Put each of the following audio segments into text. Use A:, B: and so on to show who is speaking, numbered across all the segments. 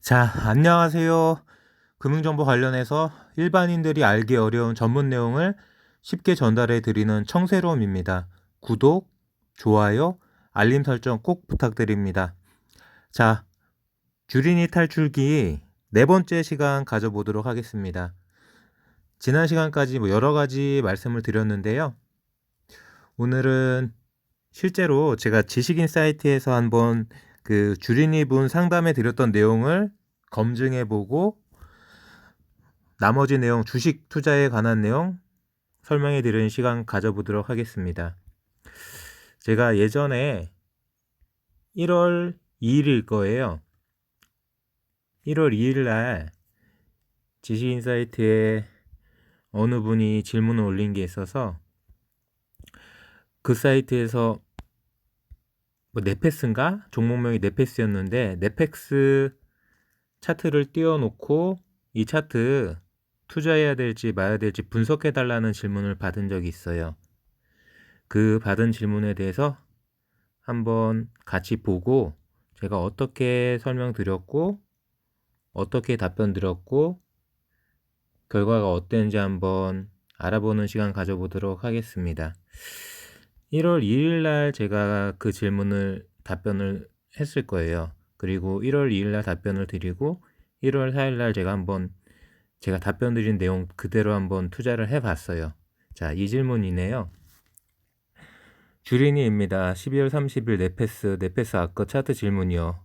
A: 자, 안녕하세요. 금융정보 관련해서 일반인들이 알기 어려운 전문 내용을 쉽게 전달해 드리는 청새로움입니다. 구독, 좋아요, 알림 설정 꼭 부탁드립니다. 자, 주린이 탈출기 네 번째 시간 가져보도록 하겠습니다. 지난 시간까지 뭐 여러 가지 말씀을 드렸는데요. 오늘은 실제로 제가 지식인 사이트에서 한번 그 주린이 분 상담해 드렸던 내용을 검증해 보고 나머지 내용 주식 투자에 관한 내용 설명해 드리는 시간 가져보도록 하겠습니다. 제가 예전에 1월 2일일 거예요. 1월 2일 날 지식인 사이트에 어느 분이 질문을 올린 게 있어서 그 사이트에서 뭐 네페스인가 종목명이 네페스였는데 네펙스 차트를 띄워놓고 이 차트 투자해야 될지 말아야 될지 분석해 달라는 질문을 받은 적이 있어요. 그 받은 질문에 대해서 한번 같이 보고 제가 어떻게 설명드렸고 어떻게 답변 드렸고 결과가 어땠는지 한번 알아보는 시간 가져보도록 하겠습니다. 1월 2일 날 제가 그 질문을 답변을 했을 거예요. 그리고 1월 2일 날 답변을 드리고 1월 4일 날 제가 한번 제가 답변 드린 내용 그대로 한번 투자를 해 봤어요. 자, 이 질문이네요. 주린이입니다. 12월 30일 네페스, 네페스 아까 차트 질문이요.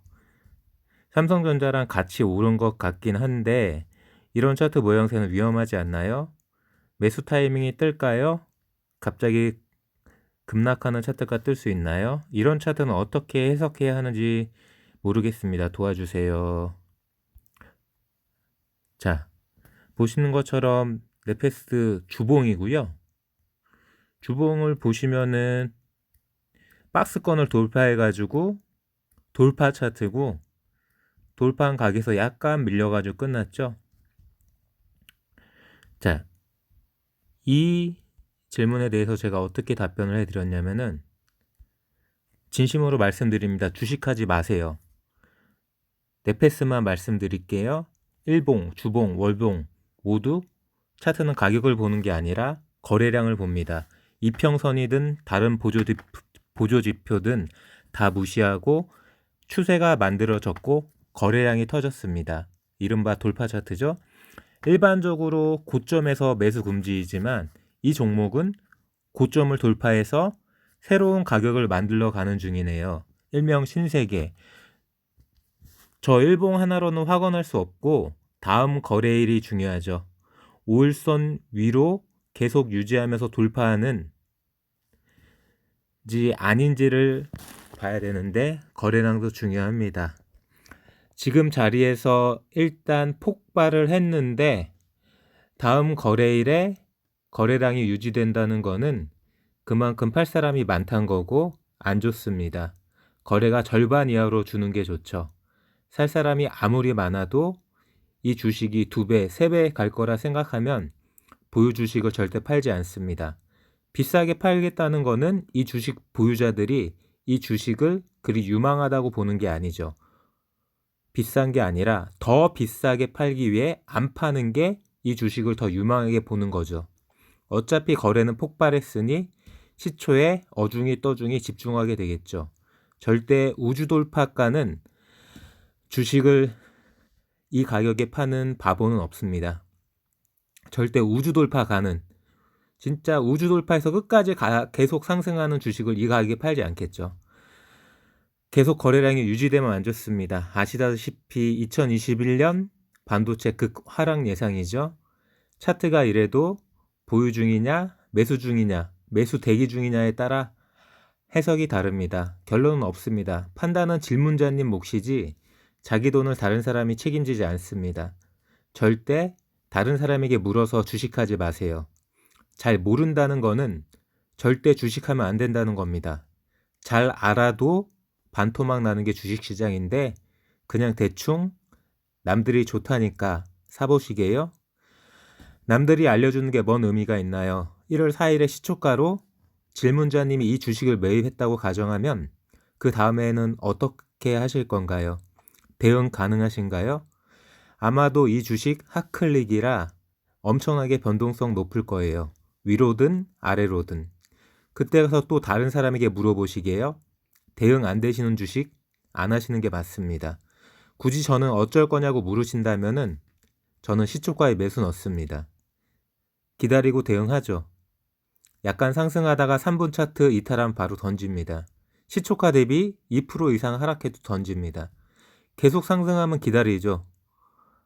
A: 삼성전자랑 같이 오른 것 같긴 한데 이런 차트 모양새는 위험하지 않나요? 매수 타이밍이 뜰까요? 갑자기 급락하는 차트가 뜰 수 있나요? 이런 차트는 어떻게 해석해야 하는지 모르겠습니다. 도와주세요. 자, 보시는 것처럼 네페스 주봉이고요. 주봉을 보시면은 박스권을 돌파해가지고 돌파 차트고 돌파한 각에서 약간 밀려가지고 끝났죠. 자, 이 질문에 대해서 제가 어떻게 답변을 해드렸냐면은 진심으로 말씀드립니다. 주식하지 마세요. 네페스만 말씀드릴게요. 일봉, 주봉, 월봉 모두 차트는 가격을 보는 게 아니라 거래량을 봅니다. 이평선이든 다른 보조지, 보조 지표든 다 무시하고 추세가 만들어졌고 거래량이 터졌습니다. 이른바 돌파 차트죠. 일반적으로 고점에서 매수 금지이지만 이 종목은 고점을 돌파해서 새로운 가격을 만들러 가는 중이네요. 일명 신세계. 저 일봉 하나로는 확언할 수 없고 다음 거래일이 중요하죠. 5일선 위로 계속 유지하면서 돌파하는 지 아닌지를 봐야 되는데 거래량도 중요합니다. 지금 자리에서 일단 폭발을 했는데 다음 거래일에 거래량이 유지된다는 거는 그만큼 팔 사람이 많다는 거고 안 좋습니다. 거래가 절반 이하로 주는 게 좋죠. 살 사람이 아무리 많아도 이 주식이 두 배, 세 배 갈 거라 생각하면 보유 주식을 절대 팔지 않습니다. 비싸게 팔겠다는 거는 이 주식 보유자들이 이 주식을 그리 유망하다고 보는 게 아니죠. 비싼 게 아니라 더 비싸게 팔기 위해 안 파는 게 이 주식을 더 유망하게 보는 거죠. 어차피 거래는 폭발했으니 시초에 어중이 떠중이 집중하게 되겠죠. 절대 우주 돌파가는 주식을 이 가격에 파는 바보는 없습니다. 절대 우주 돌파가는 진짜 우주 돌파해서 끝까지 가, 계속 상승하는 주식을 이 가격에 팔지 않겠죠. 계속 거래량이 유지되면 안 좋습니다. 아시다시피 2021년 반도체 극 하락 예상이죠. 차트가 이래도 보유 중이냐, 매수 중이냐, 매수 대기 중이냐에 따라 해석이 다릅니다. 결론은 없습니다. 판단은 질문자님 몫이지 자기 돈을 다른 사람이 책임지지 않습니다. 절대 다른 사람에게 물어서 주식하지 마세요. 잘 모른다는 거는 절대 주식하면 안 된다는 겁니다. 잘 알아도 반토막 나는 게 주식시장인데 그냥 대충 남들이 좋다니까 사보시게요. 남들이 알려주는 게 뭔 의미가 있나요? 1월 4일에 시초가로 질문자님이 이 주식을 매입했다고 가정하면 그 다음에는 어떻게 하실 건가요? 대응 가능하신가요? 아마도 이 주식 핫클릭이라 엄청나게 변동성 높을 거예요. 위로든 아래로든. 그때 가서 또 다른 사람에게 물어보시게요. 대응 안 되시는 주식 안 하시는 게 맞습니다. 굳이 저는 어쩔 거냐고 물으신다면은 저는 시초가에 매수 넣습니다. 기다리고 대응하죠. 약간 상승하다가 3분 차트 이탈하면 바로 던집니다. 시초가 대비 2% 이상 하락해도 던집니다. 계속 상승하면 기다리죠.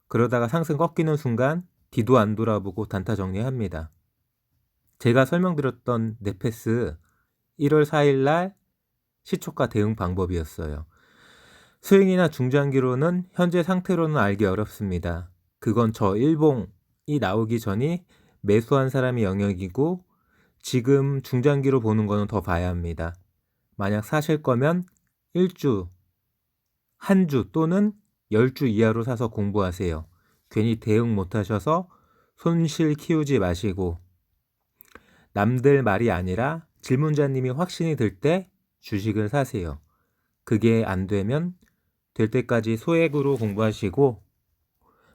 A: 그러다가 상승 꺾이는 순간 뒤도 안 돌아보고 단타 정리합니다. 제가 설명드렸던 네페스 1월 4일 날 시초가 대응 방법이었어요. 스윙이나 중장기로는 현재 상태로는 알기 어렵습니다. 그건 저 일봉이 나오기 전이 매수한 사람의 영역이고 지금 중장기로 보는 거는 더 봐야 합니다. 만약 사실 거면 1주, 한 주 또는 10주 이하로 사서 공부하세요. 괜히 대응 못 하셔서 손실 키우지 마시고 남들 말이 아니라 질문자님이 확신이 들 때 주식을 사세요. 그게 안 되면 될 때까지 소액으로 공부하시고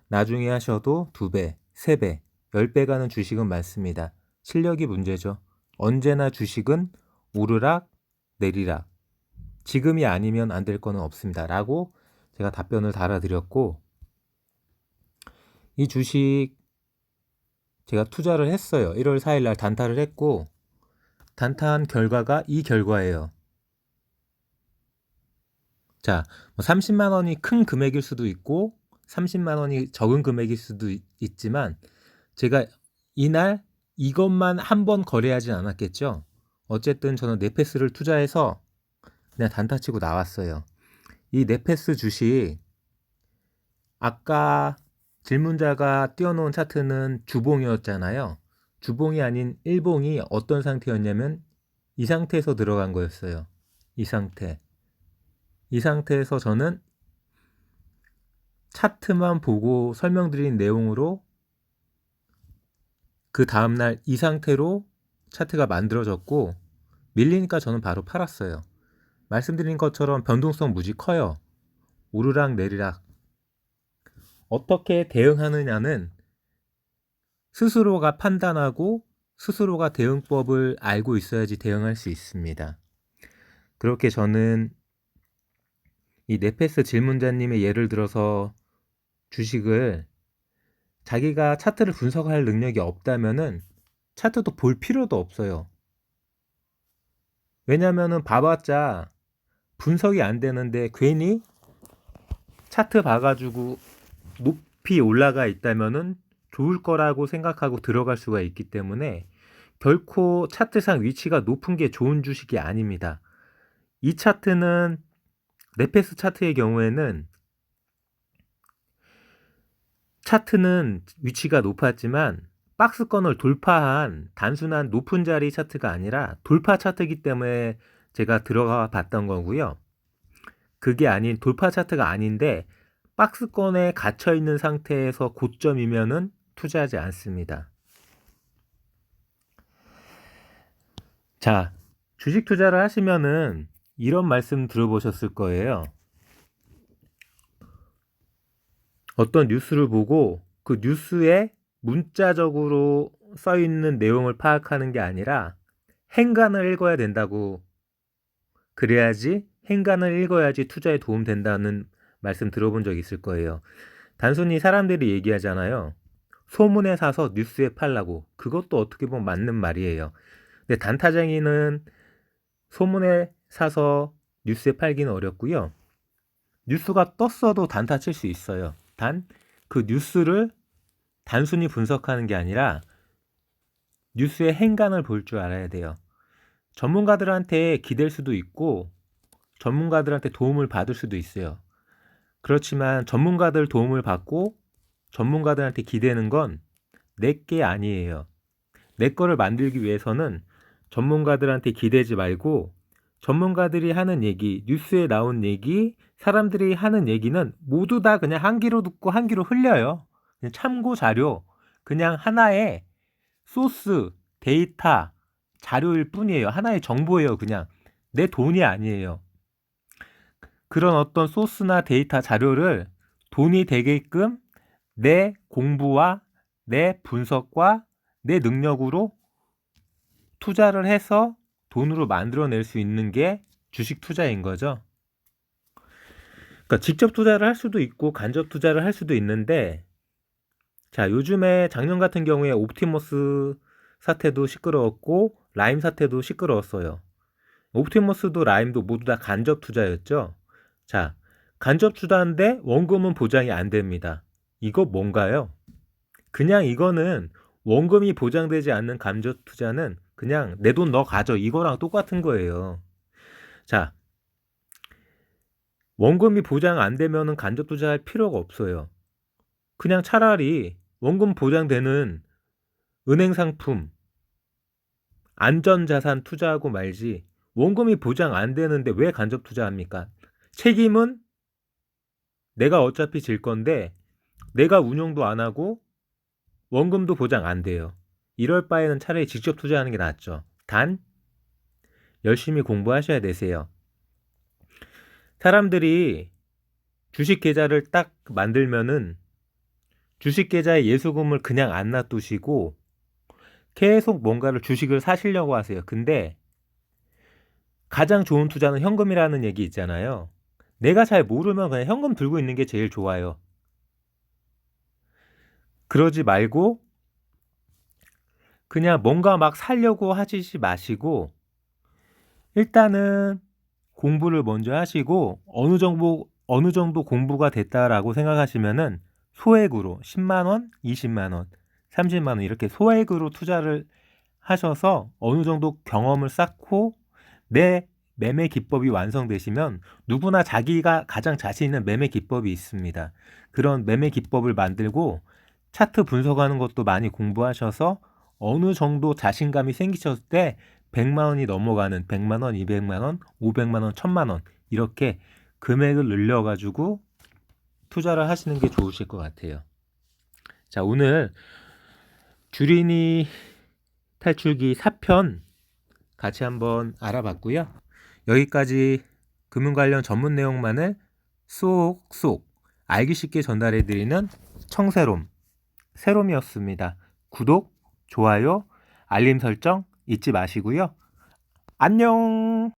A: 나중에 하셔도 두 배, 세 배, 열배 가는 주식은 많습니다. 실력이 문제죠. 언제나 주식은 오르락 내리락. 지금이 아니면 안 될 거는 없습니다. 라고 제가 답변을 달아드렸고, 이 주식 제가 투자를 했어요. 1월 4일 날 단타를 했고, 단타한 결과가 이 결과예요. 자, 뭐 30만 원이 큰 금액일 수도 있고, 30만 원이 적은 금액일 수도 있, 있지만, 제가 이날 이것만 한 번 거래하진 않았겠죠. 어쨌든 저는 네페스를 투자해서 그냥 단타 치고 나왔어요. 이 네페스 주식 아까 질문자가 띄워놓은 차트는 주봉이었잖아요. 주봉이 아닌 일봉이 어떤 상태였냐면 이 상태에서 들어간 거였어요. 이 상태. 이 상태에서 저는 차트만 보고 설명드린 내용으로 그 다음날 이 상태로 차트가 만들어졌고 밀리니까 저는 바로 팔았어요. 말씀드린 것처럼 변동성 무지 커요. 오르락 내리락. 어떻게 대응하느냐는 스스로가 판단하고 스스로가 대응법을 알고 있어야지 대응할 수 있습니다. 그렇게 저는 이 네페스 질문자님의 예를 들어서 주식을 자기가 차트를 분석할 능력이 없다면은 차트도 볼 필요도 없어요. 왜냐면은 봐봤자 분석이 안 되는데 괜히 차트 봐가지고 높이 올라가 있다면은 좋을 거라고 생각하고 들어갈 수가 있기 때문에 결코 차트상 위치가 높은 게 좋은 주식이 아닙니다. 이 차트는 네페스 차트의 경우에는 차트는 위치가 높았지만 박스권을 돌파한 단순한 높은 자리 차트가 아니라 돌파 차트이기 때문에 제가 들어가 봤던 거고요. 그게 아닌 돌파 차트가 아닌데 박스권에 갇혀 있는 상태에서 고점이면은 투자하지 않습니다. 자, 주식 투자를 하시면은 이런 말씀 들어보셨을 거예요. 어떤 뉴스를 보고 그 뉴스에 문자적으로 써 있는 내용을 파악하는 게 아니라 행간을 읽어야 된다고 그래야지 행간을 읽어야지 투자에 도움 된다는 말씀 들어본 적 있을 거예요. 단순히 사람들이 얘기하잖아요. 소문에 사서 뉴스에 팔라고. 그것도 어떻게 보면 맞는 말이에요. 근데 단타쟁이는 소문에 사서 뉴스에 팔기는 어렵고요. 뉴스가 떴어도 단타 칠 수 있어요. 단 그 뉴스를 단순히 분석하는 게 아니라 뉴스의 행간을 볼 줄 알아야 돼요. 전문가들한테 기댈 수도 있고 전문가들한테 도움을 받을 수도 있어요. 그렇지만 전문가들 도움을 받고 전문가들한테 기대는 건 내 게 아니에요. 내 거를 만들기 위해서는 전문가들한테 기대지 말고 전문가들이 하는 얘기, 뉴스에 나온 얘기, 사람들이 하는 얘기는 모두 다 그냥 한 귀로 듣고 한 귀로 흘려요. 그냥 참고 자료, 그냥 하나의 소스, 데이터, 자료일 뿐이에요. 하나의 정보예요. 그냥 내 돈이 아니에요. 그런 어떤 소스나 데이터 자료를 돈이 되게끔 내 공부와 내 분석과 내 능력으로 투자를 해서 돈으로 만들어낼 수 있는 게 주식 투자인 거죠. 그러니까 직접 투자를 할 수도 있고 간접 투자를 할 수도 있는데 자, 요즘에 작년 같은 경우에 옵티머스 사태도 시끄러웠고 라임 사태도 시끄러웠어요. 옵티머스도 라임도 모두 다 간접 투자였죠. 자, 간접 투자인데 원금은 보장이 안 됩니다. 이거 뭔가요? 그냥 이거는 원금이 보장되지 않는 간접 투자는 그냥 내돈너 가져 이거랑 똑같은 거예요. 자, 원금이 보장 안 되면은 간접 투자할 필요가 없어요. 그냥 차라리 원금 보장되는 은행 상품, 안전 자산 투자하고 말지 원금이 보장 안 되는데 왜 간접 투자합니까? 책임은 내가 어차피 질 건데 내가 운용도 안 하고 원금도 보장 안 돼요. 이럴 바에는 차라리 직접 투자하는 게 낫죠. 단 열심히 공부하셔야 되세요. 사람들이 주식 계좌를 딱 만들면은 주식 계좌에 예수금을 그냥 안 놔두시고 계속 뭔가를 주식을 사시려고 하세요. 근데 가장 좋은 투자는 현금이라는 얘기 있잖아요. 내가 잘 모르면 그냥 현금 들고 있는 게 제일 좋아요. 그러지 말고 그냥 뭔가 막 살려고 하시지 마시고 일단은 공부를 먼저 하시고 어느 정도 어느 정도 공부가 됐다라고 생각하시면은 소액으로 10만 원, 20만 원, 30만 원 이렇게 소액으로 투자를 하셔서 어느 정도 경험을 쌓고 내 매매 기법이 완성되시면 누구나 자기가 가장 자신 있는 매매 기법이 있습니다. 그런 매매 기법을 만들고 차트 분석하는 것도 많이 공부하셔서 어느 정도 자신감이 생기셨을 때 100만 원이 넘어가는 100만 원, 200만 원, 500만 원, 1000만 원 이렇게 금액을 늘려 가지고 투자를 하시는 게 좋으실 것 같아요. 자, 오늘 주린이 탈출기 4편 같이 한번 알아봤고요. 여기까지 금융 관련 전문 내용만을 쏙쏙 알기 쉽게 전달해 드리는 청새롬 새롬이었습니다. 구독, 좋아요, 알림 설정 잊지 마시고요. 안녕!